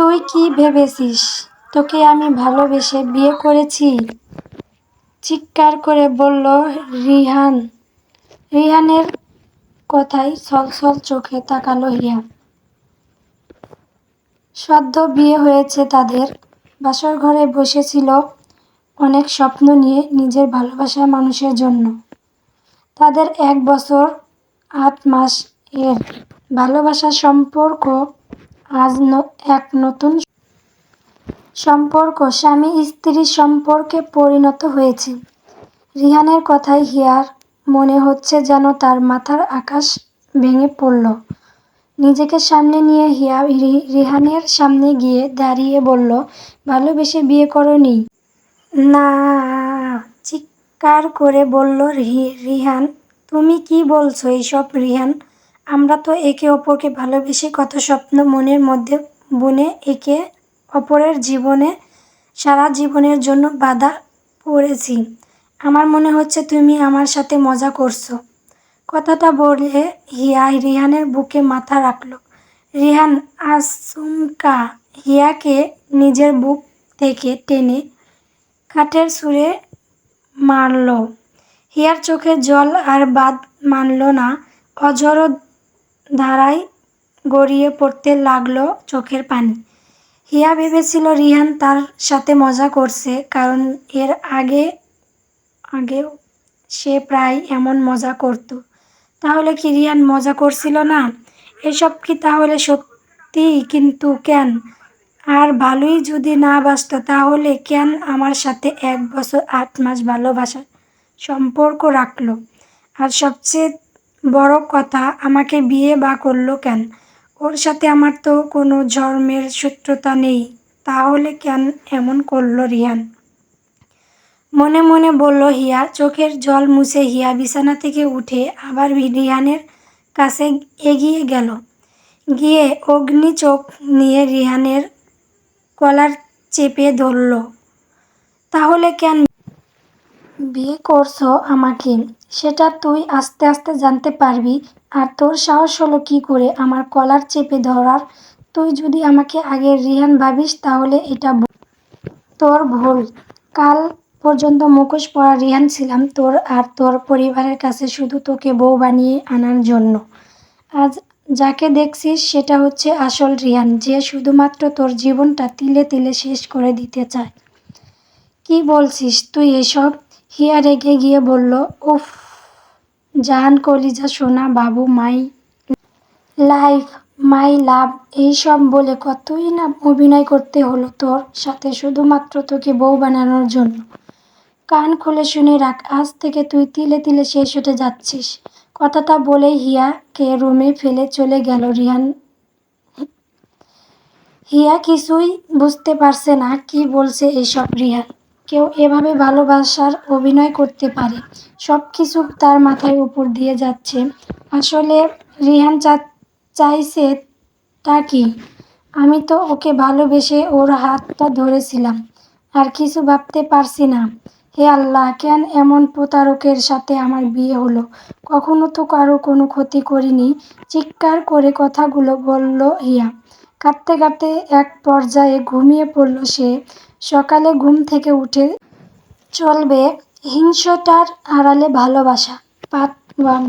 তুই কি ভেবেছিস? তোকে আমি ভালোবেসে বিয়ে করেছি? চিৎকার করে বলল রিহান। রিহানের কথায় ছলছল চোখে তাকালো হিয়া। সদ্য বিয়ে হয়েছে তাদের। বাসর ঘরে বসেছিল অনেক স্বপ্ন নিয়ে নিজের ভালোবাসার মানুষের জন্য। তাদের এক বছর, আট মাস এর ভালোবাসার সম্পর্ক আজ এক নতুন সম্পর্ক। স্বামী স্ত্রীর সম্পর্কে পরিণত হয়েছে। রিহানের কথায় হিয়ার মনে হচ্ছে যেন তার মাথার আকাশ ভেঙে পড়ল। নিজেকে সামনে নিয়ে হিয়া রিহানের সামনে গিয়ে দাঁড়িয়ে বলল, ভালোবেসে বিয়ে করনি? না, চিৎকার করে বলল রিহান, তুমি কি বলছো এইসব রিহান? আমরা তো একে অপরকে ভালোবেসে কত স্বপ্ন মনের মধ্যে বুনে একে অপরের জীবনে, সারা জীবনের জন্য বাধা পড়েছি। আমার মনে হচ্ছে তুমি আমার সাথে মজা করছ। কথাটা বলে হিয়া রিহানের বুকে মাথা রাখল। রিহান, আচমকা, হিয়াকে নিজের বুক থেকে টেনে কাঠের সুরে মারল। হিয়ার চোখে জল আর বাদ মানল না, অঝর ধারায় গড়িয়ে পড়তে লাগল চোখের পানি। হিয়া ভেবেছিল রিহান তার সাথে মজা করছে, কারণ এর আগে, আগেও সে প্রায় এমন মজা করত। তাহলে কি রিয়ান মজা করছিল না? এসব কি তাহলে সত্যি? কিন্তু কেন? আর ভালোই যদি না বাসত তাহলে কেন আমার সাথে এক বছর আট মাস ভালোবাসার সম্পর্ক রাখল? আর সবচেয়ে বড় কথা, আমাকে বিয়ে বা করল কেন? ওর সাথে আমার তো কোনো জন্মের শত্রুতা নেই, তাহলে কেন এমন করল রিয়ান? মনে মনে বলল, হিয়া, চোখের জল মুছে হিয়া, বিছানা থেকে উঠে আবার রিহানের কাছে এগিয়ে গেল। গিয়ে অগ্নি চোখ নিয়ে রিহানের কলার চেপে ধরল, তাহলে কেন বিয়ে করছ আমাকে, সেটা তুই আস্তে আস্তে জানতে পারবি। আর তোর সাহস হলো কি করে আমার কলার চেপে ধরার? তুই যদি আমাকে আগে রিহান ভাবিস, তাহলে এটা। তোর ভুল। কাল পর্যন্ত মুখোশ পরা রিহান ছিলাম তোর আর তোর পরিবারের কাছে শুধু তোকে বউ বানিয়ে আনার জন্য। আজ যাকে দেখছিস, সেটা হচ্ছে আসল রিহান, যে শুধুমাত্র তোর জীবনটা তিলে তিলে শেষ করে দিতে চায়। কি বলছিস তুই এসব? হিয়া রেগে গিয়ে বলল, উফ, জাহান কলিজা সোনা, বাবু, মাই লাইফ, মাই লাভ এইসব বলে কতই না অভিনয় করতে হলো তোর সাথে শুধুমাত্র তোকে বউ বানানোর জন্য। কান খুলে শুনে রাখ, আজ থেকে তুই তিলে তিলে শেষ হতে যাচ্ছিস। কথাটা বলেই হিয়াকে রুমে ফেলে চলে গেল রিয়ান। হিয়া কিছুই বুঝতে পারছে না কি বলছে এইসব রিহান কেউ এভাবে ভালোবাসার অভিনয় করতে পারে। সব কিছু তার মাথায় উপর দিয়ে যাচ্ছে। আসলে রিহান চা চাইছে তা কি? আমি তো ওকে ভালোবেসে ওর হাতটা ধরেছিলাম। আর কিছু ভাবতে পারছি না। হে আল্লাহ, কেন এমন প্রতারকের সাথে আমার বিয়ে হলো? কখনো তো কারও কোনো ক্ষতি করিনি। চিৎকার করে কথাগুলো বলল হিয়া কাঁদতে কাঁদতে এক পর্যায়ে ঘুমিয়ে পড়ল সে। সকালে ঘুম থেকে উঠে চলবে হিংসটার আড়ালে ভালোবাসা পাত ওয়ান